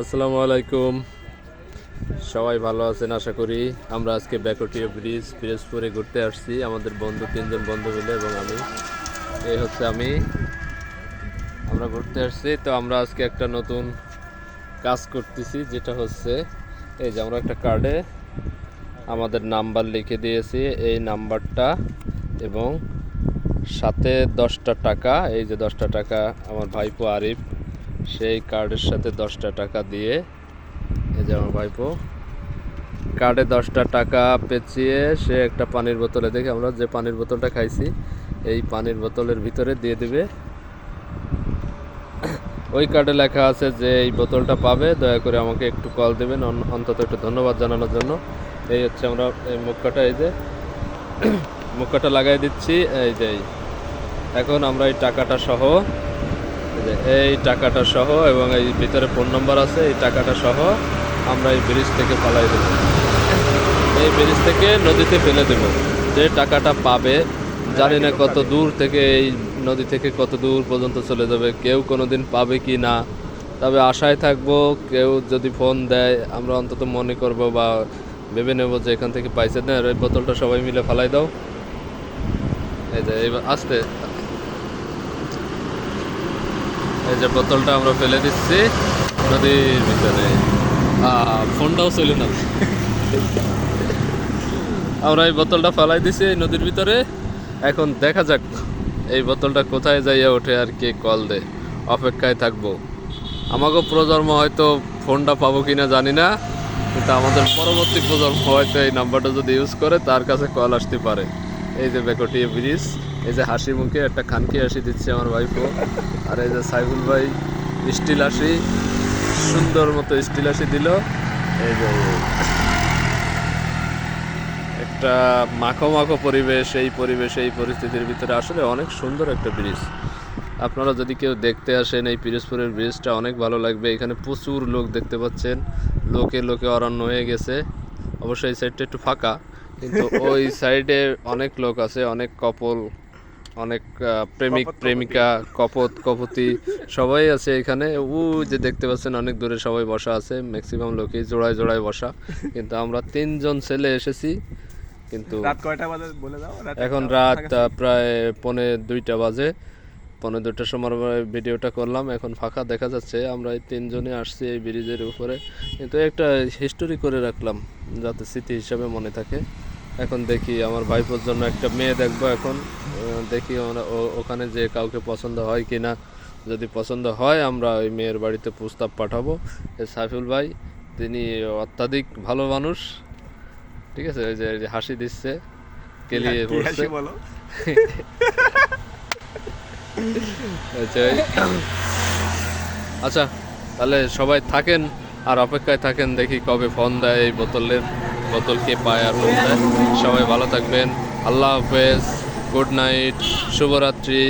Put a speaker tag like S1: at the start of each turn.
S1: আসসালামু আলাইকুম। সবাই ভালো আছেন, আশা করি। আমরা আজকে ব্যাকটিয়া ব্রিজ, পিরোজপুরে ঘুরতে আসছি। আমাদের বন্ধু তিনজন বন্ধু মিলে এবং আমি। এই হচ্ছে আমি। আমরা ঘুরতে আসছি। তো আমরা আজকে একটা নতুন কাজ করতেছি, যেটা হচ্ছে, এই যে আমরা একটা কার্ডে আমাদের নাম্বার লিখে দিয়েছি। এই নাম্বারটা এবং সাথে দশটা টাকা, এই যে দশটা টাকা আমার ভাইপো আরিফ, সেই কার্ডের সাথে দশটা টাকা দিয়ে, এই যে আমার ভাইপো। কার্ডে দশটা টাকা পেঁচিয়ে সে একটা পানির বোতলে, দেখে আমরা যে পানির বোতলটা খাইছি, এই পানির বোতলের ভিতরে দিয়ে দেবে। ওই কার্ডে লেখা আছে যে এই বোতলটা পাবে, দয়া করে আমাকে একটু কল দেবেন। অন্তত একটু ধন্যবাদ জানানোর জন্য। এই হচ্ছে আমরা এই মুক্কাটা, এই যে মুক্কাটা লাগাই দিচ্ছি, এই যে এখন আমরা এই টাকাটা সহ, এই টাকাটা সহ এবং এই ভিতরে ফোন নম্বর আছে, এই টাকাটা সহ আমরা এই ব্রিজ থেকে পালাই দেব। এই ব্রিজ থেকে নদীতে ফেলে দেব। যে টাকাটা পাবে, জানি না কত দূর থেকে এই নদী থেকে কত দূর পর্যন্ত চলে যাবে, কেউ কোনো দিন পাবে কি না। তবে আশায় থাকব, কেউ যদি ফোন দেয়, আমরা অন্তত মনে করব বা ভেবে নেব যে এখান থেকে পাইছে না। এই বোতলটা সবাই মিলে ফালাই দাও। এই যে এই যে বোতলটা আমরা ফেলে দিচ্ছি নদীর ভিতরে। ফোনটাও ছিল না। আমরা এই বোতলটা ফেলাই দিছি এই নদীর ভিতরে। এখন দেখা যাক এই বোতলটা কোথায় যাইয়া ওঠে আর কে কল দে। অপেক্ষায় থাকব। আমাকে প্রজন্ম হয়তো ফোনটা পাবো কিনা জানি না, কিন্তু আমাদের পরবর্তী প্রজন্ম হয়তো এই নাম্বারটা যদি ইউজ করে, তার কাছে কল আসতে পারে। এই যে বেকটিয়া ব্রিজ, এই যে হাসি মুখে একটা খানকি হাসি দিচ্ছে আমার ভাইপো আর এই যে সাইফুল ভাই, স্টিল হাসি, সুন্দর মতো স্টিল হাসি দিল। এই যে একটা মাখো মাখো পরিবেশ, এই পরিবেশ, এই পরিস্থিতির ভিতরে আসলে অনেক সুন্দর একটা ব্রিজ। আপনারা যদি কেউ দেখতে আসেন এই পিরোজপুরের ব্রিজটা, অনেক ভালো লাগবে। এখানে প্রচুর লোক দেখতে পাচ্ছেন। লোকে লোকে অরণ্য হয়ে গেছে। অবশ্যই এই সাইডটা একটু ফাঁকা। কিন্তু ওই সাইডে অনেক লোক আছে অনেক কপল অনেক প্রেমিক প্রেমিকা কপত কপতি সবাই আছে এখানে। ও যে দেখতে পাচ্ছেন অনেক দূরে সবাই বসা আছে ম্যাক্সিমাম লোকই জোড়ায় জোড়ায় বসা। কিন্তু আমরা তিনজন ছেলে এসেছি কিন্তু
S2: রাত কয়টা বাজে বলে দাও?
S1: এখন রাত প্রায় পৌনে দুইটা বাজে। পৌনে দুইটার সময় ভিডিওটা করলাম এখন ফাঁকা দেখা যাচ্ছে। আমরা এই তিনজনে আসছি এই ব্রিজের উপরে। কিন্তু একটা হিস্টোরি করে রাখলাম যাতে স্মৃতি হিসাবে মনে থাকে। এখন দেখি আমার ভাইপোর জন্য একটা মেয়ে দেখব এখন। দেখি আমরা ওখানে যে কাউকে পছন্দ হয় কি না যদি পছন্দ হয় আমরা ওই মেয়ের বাড়িতে প্রস্তাব পাঠাবো। সাইফুল ভাই তিনি অত্যাধিক ভালো মানুষ। ঠিক আছে ওই যে হাসি দিচ্ছে কেলিয়ে পড়ছে আচ্ছা আচ্ছা তাহলে সবাই থাকেন আর অপেক্ষায় থাকেন দেখি কবে ফোন দেয় এই বোতলের। বোতল খেয়ে পায় আর সবাই ভালো থাকবেন। আল্লাহ হাফেজ। Good night. শুভরাত্রি।